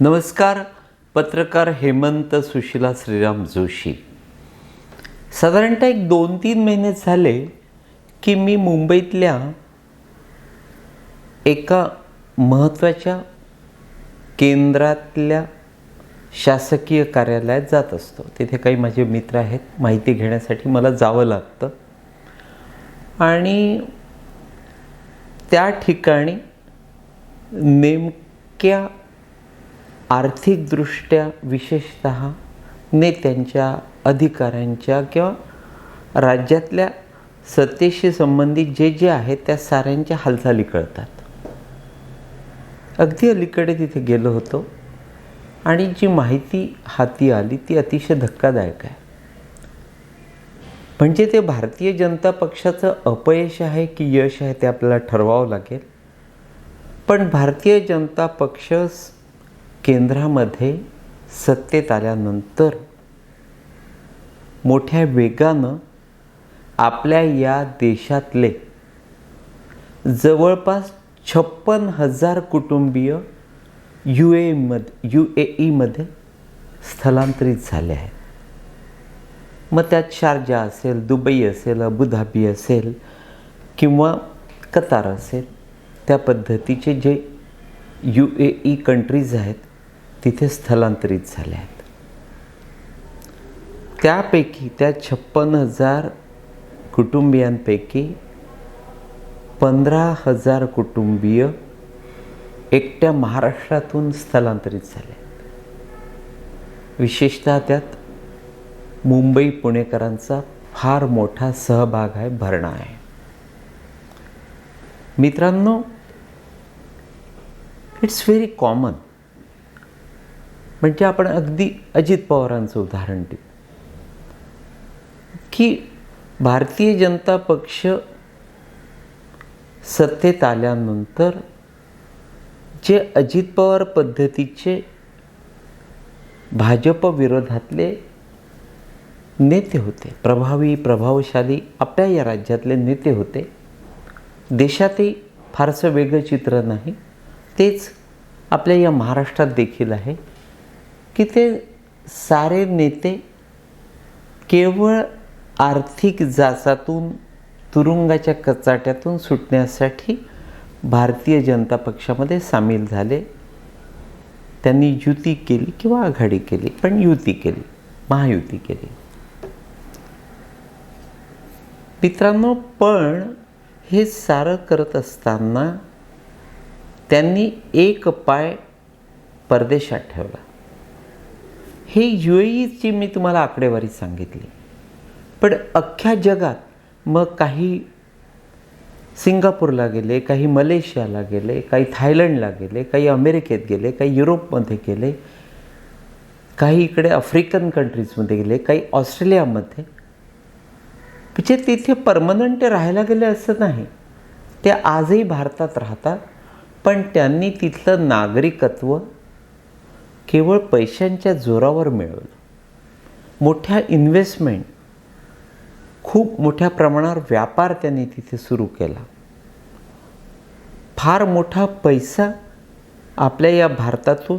नमस्कार पत्रकार हेमंत सुशिला श्रीराम जोशी. साधारणतः एक दोन तीन महिने झाले की मी मुंबईतल्या एका महत्त्वाच्या केंद्रातल्या शासकीय कार्यालयात जात असतो. तिथे काही माझे मित्र आहेत माहिती घेण्यासाठी मला जावं लागतं. आणि त्या ठिकाणी नेमक्या आर्थिकदृष्ट्या विशेषत नेत्यांच्या अधिकाऱ्यांच्या किंवा राज्यातल्या सत्तेशी संबंधित जे जे आहेत त्या साऱ्यांच्या हालचाली कळतात. अगदी अलीकडे तिथे गेलो होतो आणि जी माहिती हाती आली ती अतिशय धक्कादायक आहे. म्हणजे ते भारतीय जनता पक्षाचं अपयश आहे की यश आहे ते आपल्याला ठरवावं लागेल. पण भारतीय जनता पक्ष केंद्रामध्ये सत्तेत आल्यानंतर मोठ्या वेगानं आपल्या या देशातले जवळपास छप्पन हजार कुटुंबीय यू ए मध्ये यू ए ईमध्ये स्थलांतरित झाले आहेत. मग त्यात शारजा असेल दुबई असेल अबुधाबी असेल किंवा कतार असेल त्या पद्धतीचे जे यू ए ई कंट्रीज आहेत तिथे स्थलांतरित झाले आहेत. त्यापैकी त्या छप्पन हजार कुटुंबियांपैकी पंधरा हजार कुटुंबीय एकट्या महाराष्ट्रातून स्थलांतरित झाले विशेषतः त्यात मुंबई पुणेकरांचा फार मोठा सहभाग आहे भरणा आहे. मित्रांनो इट्स व्हेरी कॉमन म्हणजे आपण अगदी अजित पवारांचं उदाहरण देऊ. की भारतीय जनता पक्ष सत्तेत आल्यानंतर जे अजित पवार पद्धतीचे भाजप विरोधातले नेते होते प्रभावी प्रभावशाली आपल्या या राज्यातले नेते होते देशातही फारसं वेगळं चित्र नाही तेच आपल्या या महाराष्ट्रात देखील आहे. की ते सारे नेते केवळ आर्थिक जाचातून तुरुंगाच्या कचाट्यातून सुटण्यासाठी भारतीय जनता पक्षामध्ये सामील झाले. त्यांनी युती केली किंवा आघाडी केली पण युती केली महायुती केली. मित्रांनो पण हे सारं करत असताना त्यांनी एक पाय परदेशात ठेवला. हे यू ईची मी तुम्हाला आकडेवारी सांगितली. पण अख्ख्या जगात मग काही सिंगापूरला गेले काही मलेशियाला गेले काही थायलंडला गेले काही अमेरिकेत गेले काही युरोपमध्ये गेले काही इकडे आफ्रिकन कंट्रीजमध्ये गेले काही ऑस्ट्रेलियामध्ये म्हणजे तिथे परमनंट राहायला गेले असं नाही. ते आजही भारतात राहतात पण त्यांनी तिथलं नागरिकत्व केवळ पैशांच्या जोरावर मिळवलं. मोठ्या इन्व्हेस्टमेंट खूप मोठ्या प्रमाणावर व्यापार त्यांनी तिथे सुरू केला. फार मोठा पैसा आपल्या या भारतातून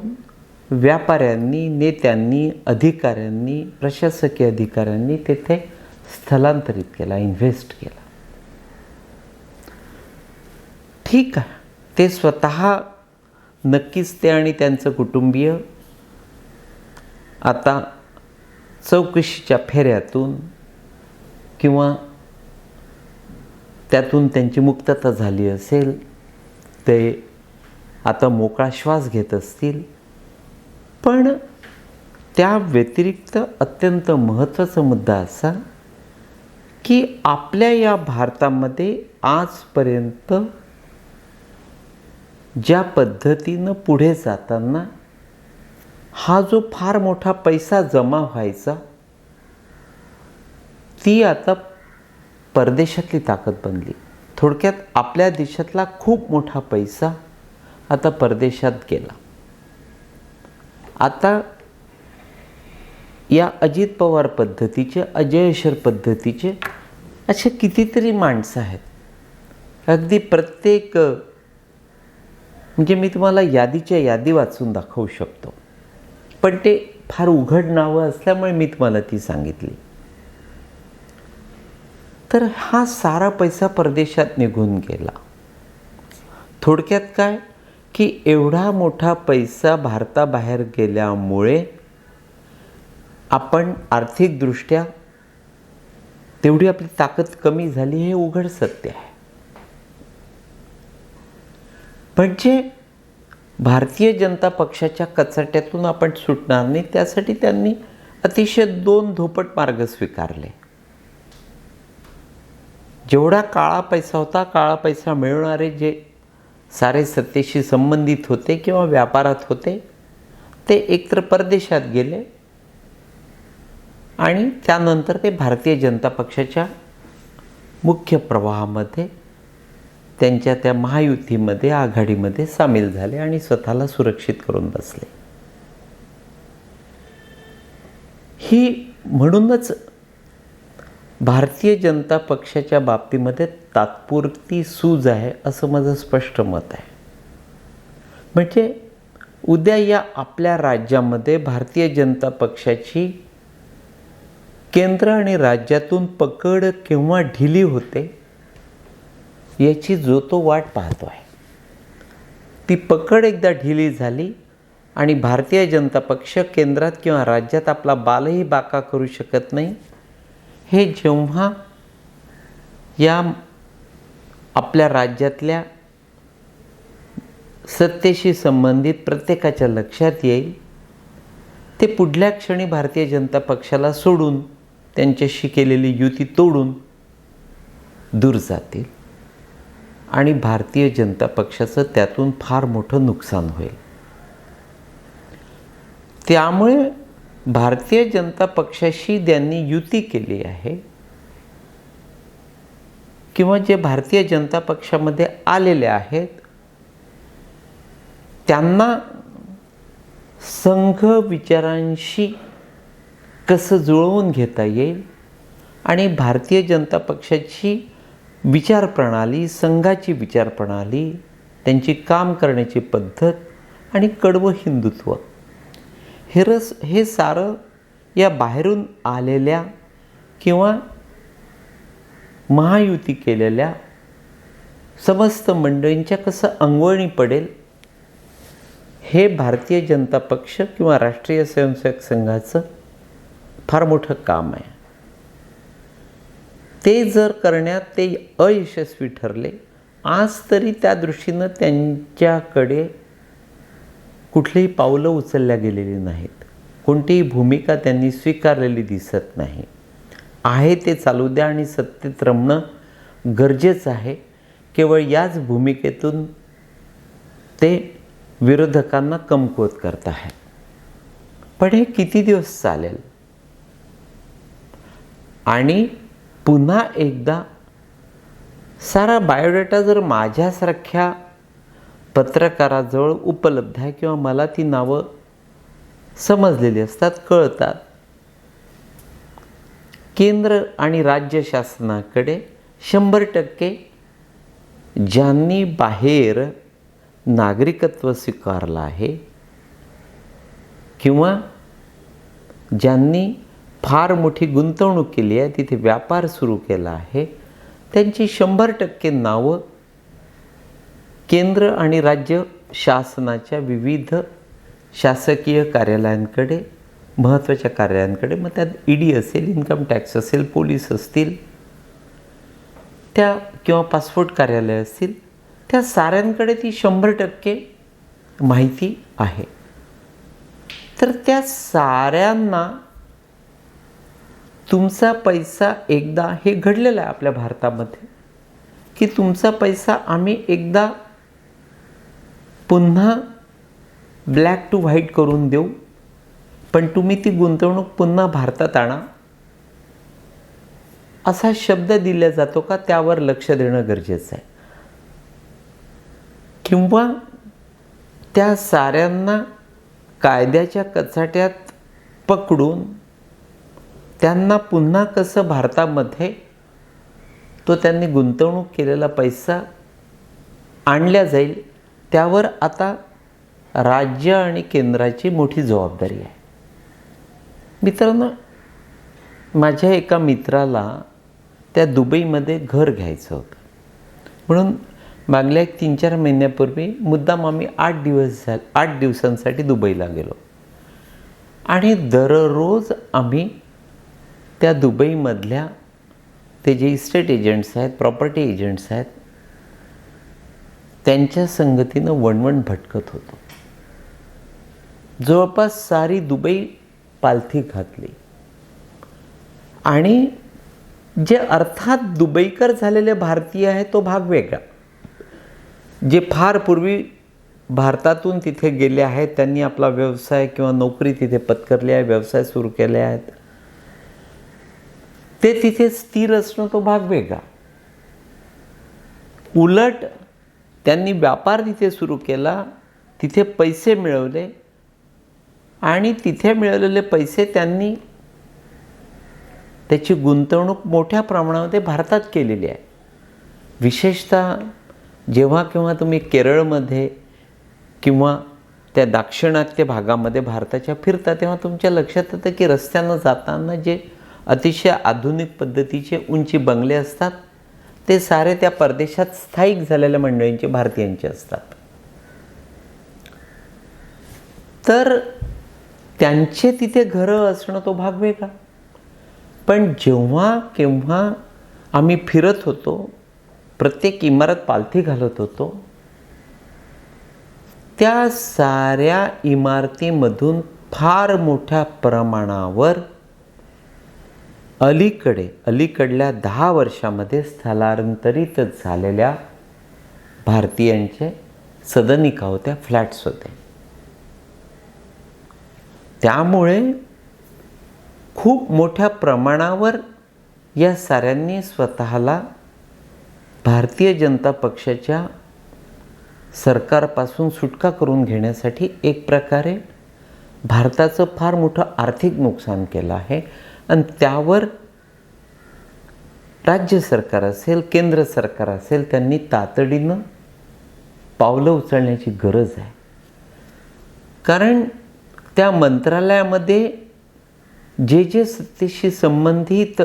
व्यापाऱ्यांनी नेत्यांनी अधिकाऱ्यांनी प्रशासकीय अधिकाऱ्यांनी तेथे स्थलांतरित केला इन्व्हेस्ट केला. ठीक आहे. ते स्वतः नक्कीच ते आणि त्यांचं कुटुंबीय आता चौकशीच्या फेऱ्यातून किंवा त्यातून त्यांची मुक्तता झाली असेल ते आता मोकळा श्वास घेत असतील पण त्या व्यतिरिक्त अत्यंत महत्त्वाचा मुद्दा असा की आपल्या या भारतामध्ये आजपर्यंत ज्या पद्धतीनं पुढे जाताना हा जो फार मोठा पैसा जमा व्हायचा ती आता परदेशातली ताकद बनली. थोडक्यात आपल्या देशातला खूप मोठा पैसा आता परदेशात गेला. आता या अजित पवार पद्धतीचे अजयशर पद्धतीचे असे कितीतरी माणसं आहेत. अगदी प्रत्येक म्हणजे मी तुम्हाला यादीच्या यादी वाचून दाखवू शकतो. पण ते फार उघड नावं असल्यामुळे मी तुम्हाला ती सांगितली. तर हा सारा पैसा परदेशात निघून गेला. थोडक्यात काय? की एवढा मोठा पैसा भारताबाहेर गेल्यामुळे आपण आर्थिकदृष्ट्या तेवढी आपली ताकद कमी झाली हे उघड सत्य आहे. म्हणजे भारतीय जनता पक्षाच्या कचाट्यातून आपण सुटणार नाही. त्यासाठी त्यांनी अतिशय दोन धोपट मार्ग स्वीकारले. जेवढा काळा पैसा होता काळा पैसा मिळवणारे जे सारे सत्तेशी संबंधित होते किंवा व्यापारात होते ते एकतर परदेशात गेले आणि त्यानंतर ते भारतीय जनता पक्षाच्या मुख्य प्रवाहामध्ये त्यांच्या त्या महायुतीमध्ये आघाडीमध्ये सामील झाले आणि स्वतःला सुरक्षित करून बसले. ही म्हणूनच भारतीय जनता पक्षाच्या बाबतीमध्ये तात्पुरती सूज आहे असं माझं स्पष्ट मत आहे. म्हणजे उद्या या आपल्या राज्यामध्ये भारतीय जनता पक्षाची केंद्र आणि राज्यातून पकड केव्हा ढिली होते याची जो तो वाट पाहतो आहे. ती पकड एकदा ढिली झाली आणि भारतीय जनता पक्ष केंद्रात किंवा राज्यात आपला बालही बाका करू शकत नाही. हे जेव्हा या आपल्या राज्यातल्या सत्तेशी संबंधित प्रत्येकाच्या लक्षात येईल ते पुढल्या क्षणी भारतीय जनता पक्षाला सोडून त्यांच्याशी केलेली युती तोडून दूर जातील. आणि भारतीय जनता पक्षाचं त्यातून फार मोठं नुकसान होईल. त्यामुळे भारतीय जनता पक्षाशी त्यांनी युती केली आहे किंवा जे भारतीय जनता पक्षामध्ये आलेले आहेत त्यांना संघ विचारांशी कसं जुळवून घेता येईल आणि भारतीय जनता पक्षाची विचारप्रणाली संघाची विचारप्रणाली त्यांची काम करण्याची पद्धत आणि कडवं हिंदुत्व. हे रस हे सारं या बाहेरून आलेल्या किंवा महायुती केलेल्या समस्त मंडळींच्या कसं अंगवळणी पडेल हे भारतीय जनता पक्ष किंवा राष्ट्रीय स्वयंसेवक संघाचं फार मोठं काम आहे. ते जर करण्यात ते अयशस्वी ठरले आज तरी त्या दृष्टीनं त्यांच्याकडे कुठलीही पावलं उचलल्या गेलेली नाहीत. कोणतीही भूमिका त्यांनी स्वीकारलेली दिसत नाही. आहे ते चालू द्या आणि सत्तेत रमणं गरजेचं आहे. केवळ याच भूमिकेतून ते विरोधकांना कमकुवत करत आहेत. पण हे किती दिवस चालेल? आणि पुन्हा एकदा सारा बायोडेटा जर माझ्यासारख्या पत्रकाराजवळ उपलब्ध आहे किंवा मला ती नावं समजलेली असतात कळतात. केंद्र आणि राज्य शासनाकडे शंभर टक्के ज्यांनी बाहेर नागरिकत्व स्वीकारलं आहे किंवा ज्यांनी फार मोठी गुंतवणूक केली आहे तिथे व्यापार सुरू केला आहे. त्यांची शंभर टक्के नावं केंद्र आणि राज्य शासनाच्या विविध शासकीय कार्यालयांकडे महत्त्वाच्या कार्यालयांकडे मग त्यात ई डी असेल इन्कम टॅक्स असेल पोलीस असतील त्या किंवा पासपोर्ट कार्यालय असतील त्या साऱ्यांकडे ती शंभर टक्के माहिती आहे. तर त्या साऱ्यांना तुमचा पैसा एकदा हे घडलेलं आहे आपल्या भारतामध्ये की तुमचा पैसा आम्ही एकदा पुन्हा ब्लॅक टू व्हाईट करून देऊ पण तुम्ही ती गुंतवणूक पुन्हा भारतात आणा. असा शब्द दिला जातो का? त्यावर लक्ष देणं गरजेचं आहे. किंवा त्या साऱ्यांना कायद्याच्या कचाट्यात पकडून त्यांना पुन्हा कसं भारतामध्ये तो त्यांनी गुंतवणूक केलेला पैसा आणल्या जाईल त्यावर आता राज्य आणि केंद्राची मोठी जबाबदारी आहे. मित्रांनो माझ्या एका मित्राला त्या दुबईमध्ये घर घ्यायचं होतं. म्हणून मागल्या एक तीन चार महिन्यापूर्वी मुद्दाम आम्ही आठ दिवस झाले आठ दिवसांसाठी दुबईला गेलो. आणि दररोज आम्ही त्या दुबईमधल्या ते जे इस्टेट एजंट्स आहेत प्रॉपर्टी एजंट्स आहेत त्यांच्या संगतीनं वणवण भटकत होतो. जवळपास सारी दुबई पालथी घातली आणि जे अर्थात दुबईकर झालेले भारतीय आहे तो भाग वेगळा. जे फार पूर्वी भारतातून तिथे गेले आहेत त्यांनी आपला व्यवसाय किंवा नोकरी तिथे पत्करली आहे व्यवसाय सुरू केले आहेत. ते तिथे स्थिर असणं तो भाग वेगळा. उलट त्यांनी व्यापार तिथे सुरू केला तिथे पैसे मिळवले आणि तिथे मिळवलेले पैसे त्यांनी त्याची गुंतवणूक मोठ्या प्रमाणामध्ये भारतात केलेली आहे. विशेषतः जेव्हा केव्हा तुम्ही केरळमध्ये किंवा त्या दाक्षिणात्य भागामध्ये भारताच्या फिरता तेव्हा तुमच्या लक्षात येतं की रस्त्यानं जाताना जे अतिशय आधुनिक पद्धतीचे उंची बंगले असतात. ते सारे त्या परदेशात स्थायिक झालेल्या मंडळींचे भारतीयांचे असतात. तर त्यांचे तिथे घरं असणं तो भाग वेगळा. पण जेव्हा केव्हा आम्ही फिरत होतो प्रत्येक इमारत पालथी घालत होतो त्या साऱ्या इमारतीमधून फार मोठ्या प्रमाणावर अलीकडे अलीकडल्या दहा वर्षामध्ये स्थलांतरित झालेल्या भारतीयांचे सदनिका होत्या फ्लॅट्स होते. त्यामुळे खूप मोठ्या प्रमाणावर या साऱ्यांनी स्वतःला भारतीय जनता पक्षाच्या सरकारपासून सुटका करून घेण्यासाठी एक प्रकारे भारताचं फार मोठं आर्थिक नुकसान केलं आहे. आणि त्यावर राज्य सरकार असेल केंद्र सरकार असेल त्यांनी तातडीनं पावलं उचलण्याची गरज आहे. कारण त्या मंत्रालयामध्ये जे जे सत्तेशी संबंधित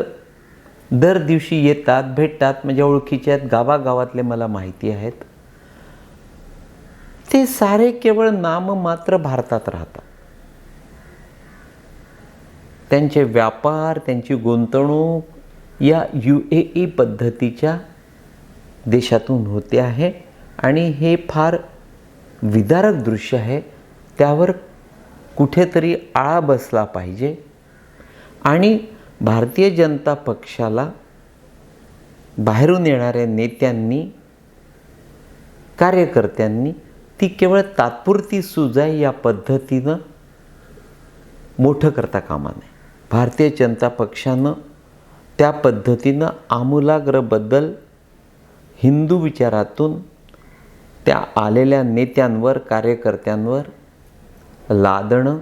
दर दिवशी येतात भेटतात म्हणजे ओळखीचे आहेत गावागावातले मला माहिती आहेत ते सारे केवळ नाम मात्र भारतात राहतात. त्यांचे व्यापार त्यांची गुंतवणूक या यू ए ई पद्धतीच्या देशातून होते आहे. आणि हे फार विदारक दृश्य आहे. त्यावर कुठेतरी आळा बसला पाहिजे. आणि भारतीय जनता पक्षाला बाहेरून येणाऱ्या नेत्यांनी कार्यकर्त्यांनी ती केवळ तात्पुरती सुजाय या पद्धतीनं मोठं करता कामा नये. भारतीय जनता पक्षानं त्या पद्धतीनं आमूलाग्र बदल हिंदू विचारातून त्या आलेल्या नेत्यांवर कार्यकर्त्यांवर लादणं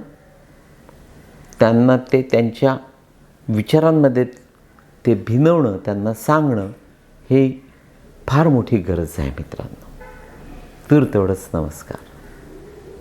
त्यांना ते त्यांच्या विचारांमध्ये ते भिनवणं त्यांना सांगणं हे फार मोठी गरज आहे मित्रांनो. तर तेवढंच नमस्कार.